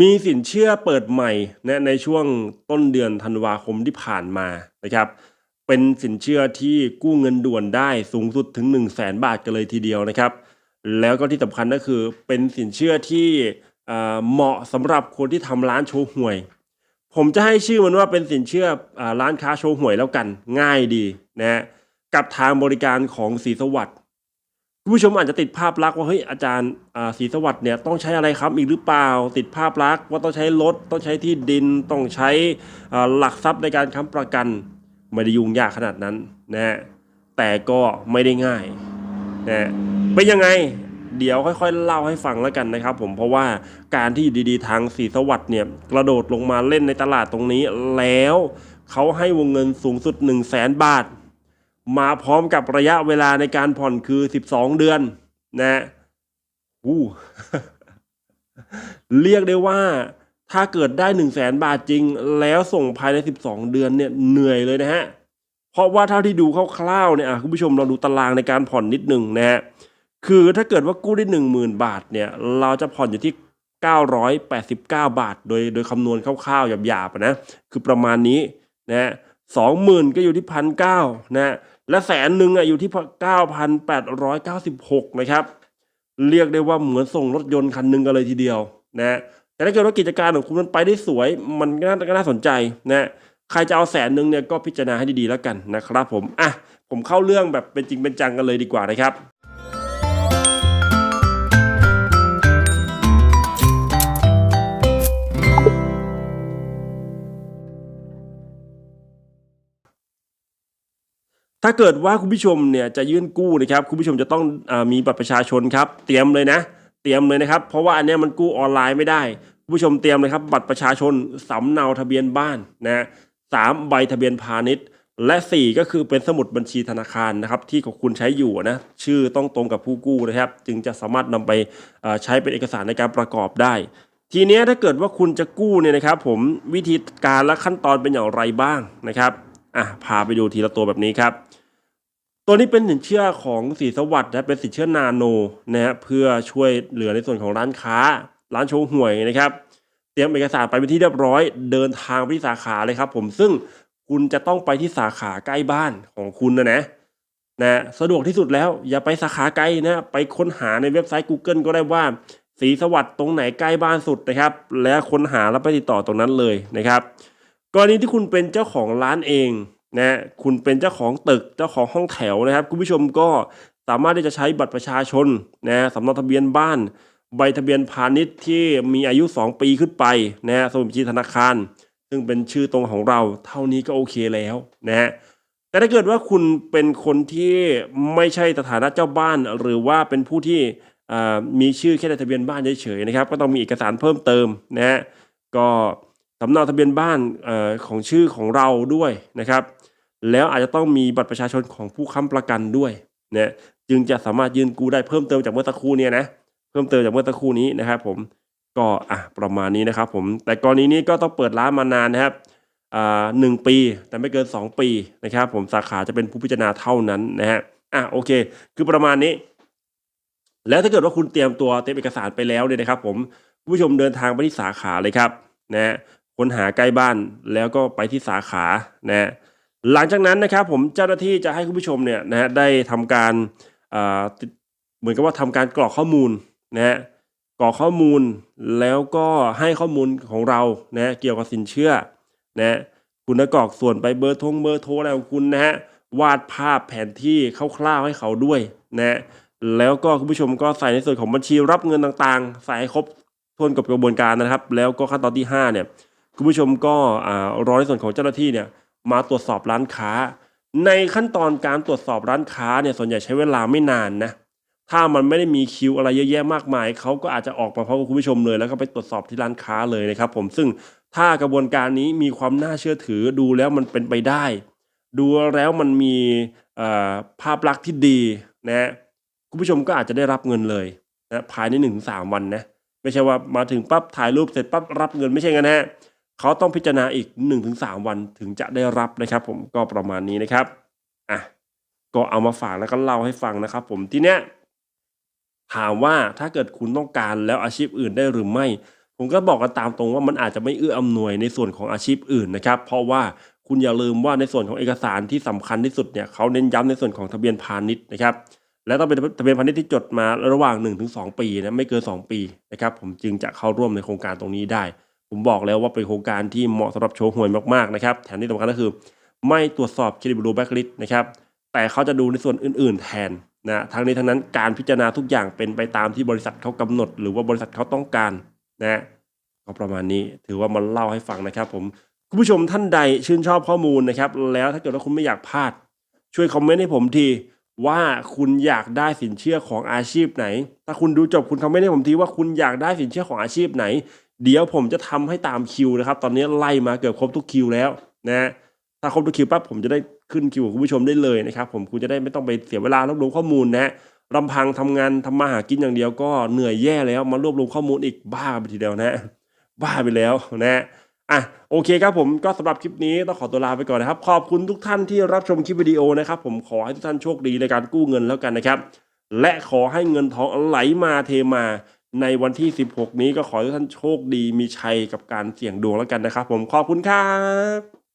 มีสินเชื่อเปิดใหม่นะในช่วงต้นเดือนธันวาคมที่ผ่านมานะครับเป็นสินเชื่อที่กู้เงินด่วนได้สูงสุดถึง 1 0 0 0 0แสนบาทกันเลยทีเดียวนะครับ แล้วก็ที่สำคัญก็คือเป็นสินเชื่อที่เหมาะสำหรับคนที่ทำร้านโชว์หวย ผมจะให้ชื่อมันว่าเป็นสินเชื่ออร้านค้าโชว์หวยแล้วกันง่ายดีนะกับทางบริการของศรีสวัสด์ คุณผู้ชมอาจจะติดภาพลักษณ์ว่าเฮ้ยอาจารย์ศรีสวัสดิ์เนี่ยต้องใช้อะไรครับอีกหรือเปล่า ติดภาพลักษณ์ว่าต้องใช้รถต้องใช้ที่ดินต้องใช้หลักทรัพย์ในการค้ำประกัน ไม่ได้ยุ่งยากขนาดนั้นนะฮะแต่ก็ไม่ได้ง่ายนะฮะเป็นยังไงเดี๋ยวค่อยๆเล่าให้ฟังแล้วกันนะครับ ผมเพราะว่าการที่อยู่ดีๆทางสีสวัสด์เนี่ยกระโดดลงมาเล่นในตลาดตรงนี้ แล้วเขาให้วงเงินสูงสุด 1 0 0 0 0แสนบาท มาพร้อมกับระยะเวลาในการผ่อนคือ 12 เดือนนะอู้เรียกได้ว่าถ้าเกิดได้1 0 0 0 0แสนบาทจริง แล้วส่งภายใน 12 เดือนเนี่ยเหนื่อยเลยนะฮะ เพราะว่าเท่าที่ดูคร่าวๆเนี่ยคุณผู้ชมเราดูตารางในการผ่อนนิดหนึ่งนะฮะคือถ้าเกิดว่ากู้ได้หนึ่งหมื่นบาทเนี่ยเราจะผ่อนอยู่ที่ 989 บาท โดยโดยคำนวณคร่าวๆหยาบๆนะคือประมาณนี้นะฮะสองหมื่นก็อยู่ที่พันเก้านะ และแสนหนึ่งอะอยู่ที่เก้าพันแปดร้อยเก้าสิบหกนะครับ เรียกได้ว่าเหมือนส่งรถยนต์คันหนึ่งกันเลยทีเดียวนะฮะแต่ถ้าเกิดว่ากิจการของคุณมันไปได้สวย มันก็น่าก็น่าสนใจนะฮะใครจะเอาแสนหนึ่งเนี่ยก็พิจารณาให้ดีๆแล้วกันนะครับผมอะผมเข้าเรื่องแบบเป็นจริงเป็นจังกันเลยดีกว่านะครับ ถ้าเกิดว่าคุณผู้ชมเนี่ยจะยื่นกู้นะครับคุณผู้ชมจะต้องอมีบัตรประชาชนครับเตรียมเลยนะ เตรียมเลยนะครับ เพราะว่าอันเนี้ยมันกู้ออนไลน์ไม่ได้ คุณผู้ชมเตรียมเลยครับ บัตรประชาชนสำเนาทะเบียนบ้านนะสามใบทะเบียนพาณิชย์ และสี่ก็คือเป็นสมุดบัญชีธนาคารนะครับที่ของคุณใช้อยู่นะชื่อต้องตรงกับผู้กู้นะครับ จึงจะสามารถนำไปใช้เป็นเอกสารในการประกอบได้ ทีนี้ถ้าเกิดว่าคุณจะกู้เนี่ยนะครับผมวิธีการและขั้นตอนเป็นอย่างไรบ้างนะครับอะพาไปดูทีละตัวแบบนี้ครับ ตัวนี้เป็นสินเชื่อของสีสวัสด์นะเป็นสินเชื่อนาโนนะฮะเพื่อช่วยเหลือในส่วนของร้านค้า ร้านโชว์หวยนะครับ เตรียมเอกสารไปเป็นที่เรียบร้อย เดินทางไปที่สาขาเลยครับ ผมซึ่งคุณจะต้องไปที่สาขาใกล้บ้านของคุณนะนะนะสะดวกที่สุดแล้วอย่าไปสาขาไกลนะไปค้นหาในเว็บไซต์ Google ก็ได้ว่า สีสวัสด์ตรงไหนใกล้บ้านสุดนะครับ แล้วค้นหาแล้วไปติดต่อตรงนั้นเลยนะครับ กรณีที่คุณเป็นเจ้าของร้านเอง นะคุณเป็นเจ้าของตึกเจ้าของห้องแถวนะครับ คุณผู้ชมก็สามารถที่จะใช้บัตรประชาชนนะสำเนาทะเบียนบ้าน ใบทะเบียนพาณิชย์ที่มีอายุ 2 ปีขึ้นไปนะสมุดบัญชีธนาคาร ซึ่งเป็นชื่อตรงของเรา เท่านี้ก็โอเคแล้วนะฮะแต่ถ้าเกิดว่าคุณเป็นคนที่ไม่ใช่สถานะเจ้าบ้าน หรือว่าเป็นผู้ที่มีชื่อแค่ในทะเบียนบ้านเฉยๆนะครับ ก็ต้องมีเอกสารเพิ่มเติมนะฮะก็ สำเนาทะเบียนบ้านออของชื่อของเราด้วยนะครับ แล้วอาจจะต้องมีบัตรประชาชนของผู้ค้ำประกันด้วยนะจึงจะสามารถยื่นกู้ได้เพิ่มเติมจากเมื่อสักครู่เนี่ยนะเพิ่มเติมจากเมื่อสักครู่นี้นะครับ ผมก็อะประมาณนี้นะครับ ผมแต่กรณีนี้ก็ต้องเปิดร้านมานานนะครับอ่าหนึ่งปีแต่ไม่เกิน 2 ปีนะครับ ผมสาขาจะเป็นผู้พิจารณาเท่านั้นนะฮะอะโอเค คือประมาณนี้ แล้วถ้าเกิดว่าคุณเตรียมตัวเตรียมเอกสารไปแล้วเนี่ยนะครับ ผมผู้ชมเดินทางไปที่สาขาเลยครับนะ ค้นหาใกล้บ้านแล้วก็ไปที่สาขานะฮะหลังจากนั้นนะครับผมเจ้าหน้าที่จะให้คุณผู้ชมเนี่ยนะฮะได้ทำการอ่าเหมือนกับว่าทำการกรอกข้อมูลนะฮะกรอกข้อมูลแล้วก็ให้ข้อมูลของเรานะเกี่ยวกับสินเชื่อนะคุณก็กรอกส่วนไปเบอร์ทงเบอร์โทรอะไรของคุณนะฮะวาดภาพแผนที่คร่าวๆให้เขาด้วยนะฮะแล้วก็คุณผู้ชมก็ใส่ในส่วนของบัญชีรับเงินต่างๆ ใส่ให้ครบถ้วนกับกระบวนการนะครับ แล้วก็ขั้นตอนที่ห้าเนี่ย คุณผู้ชมก็รอในส่วนของเจ้าหน้าที่เนี่ยมาตรวจสอบร้านค้า ในขั้นตอนการตรวจสอบร้านค้าเนี่ยส่วนใหญ่ใช้เวลาไม่นานนะถ้ามันไม่ได้มีคิวอะไรเยอะแยะมากมายเขาก็อาจจะออกมาพร้อมกับคุณผู้ชมเลย แล้วก็ไปตรวจสอบที่ร้านค้าเลยนะครับ ผมซึ่งถ้ากระบวนการนี้มีความน่าเชื่อถือดูแล้วมันเป็นไปได้ ดูแล้วมันมีภาพลักษณ์ที่ดีนะคุณผู้ชมก็อาจจะได้รับเงินเลยนะภายในหนึ่งถึงสามวันนะไม่ใช่ว่ามาถึงปั๊บถ่ายรูปเสร็จปั๊บรับเงินไม่ใช่กันนฮะ เขาต้องพิจารณาอีก 1-3 วันถึงจะได้รับนะครับ ผมก็ประมาณนี้นะครับอะก็เอามาฝากแล้วก็เล่าให้ฟังนะครับ ผมทีเนี้ยถามว่าถ้าเกิดคุณต้องการแล้วอาชีพอื่นได้หรือไม่ ผมก็บอกกันตามตรงว่ามันอาจจะไม่เอื้ออำนวยในส่วนของอาชีพอื่นนะครับ เพราะว่าคุณอย่าลืมว่าในส่วนของเอกสารที่สำคัญที่สุดเนี่ยเขาเน้นย้ำในส่วนของทะเบียนพาณิชย์นะครับ และต้องเป็นทะเบียนพาณิชย์ที่จดมาระหว่าง 1-2 ปีนะไม่เกิน 2 ปีนะครับ ผมจึงจะเข้าร่วมในโครงการตรงนี้ได้ ผมบอกแล้วว่าเป็นโครงการที่เหมาะสำหรับโชว์หวยมากๆนะครับ แถมที่สำคัญก็คือ ไม่ตรวจสอบเครดิตบูโรแบ็กลิสนะครับ แต่เขาจะดูในส่วนอื่น ๆ แทนนะทั้งนี้ทั้งนั้นการพิจารณาทุกอย่างเป็นไปตามที่บริษัทเขากำหนด หรือว่าบริษัทเขาต้องการนะก็ประมาณนี้ถือว่ามาเล่าให้ฟังนะครับ ผมคุณผู้ชมท่านใดชื่นชอบข้อมูลนะครับ แล้วถ้าเกิดว่าคุณไม่อยากพลาด ช่วยคอมเมนต์ให้ผมทีว่าคุณอยากได้สินเชื่อของอาชีพไหน ถ้าคุณดูจบคุณคอมเมนต์ให้ผมทีว่าคุณอยากได้สินเชื่อของอาชีพไหน เดี๋ยวผมจะทำให้ตามคิวนะครับ ตอนนี้ไล่มาเกือบครบทุกคิวแล้วนะถ้าครบทุกคิวปั๊บผมจะได้ขึ้นคิวของคุณผู้ชมได้เลยนะครับผมคุณจะได้ไม่ต้องไปเสียเวลารวบรวมข้อมูลนะลำพังทำงานทำมาหากินอย่างเดียวก็เหนื่อยแย่แล้วมารวบรวมข้อมูลอีกบ้าไปทีเดียวนะ บ้าไปแล้วนะอะโอเคครับผมก็สำหรับคลิปนี้ต้องขอตัวลาไปก่อนนะครับ ขอบคุณทุกท่านที่รับชมคลิปวิดีโอนะครับ ผมขอให้ทุกท่านโชคดีในการกู้เงินแล้วกันนะครับ และขอให้เงินทองไหลมาเทมา ในวันที่ 16 นี้ก็ขอให้ทุกท่านโชคดีมีชัยกับการเสี่ยงดวงแล้วกันนะครับผมขอบคุณครับ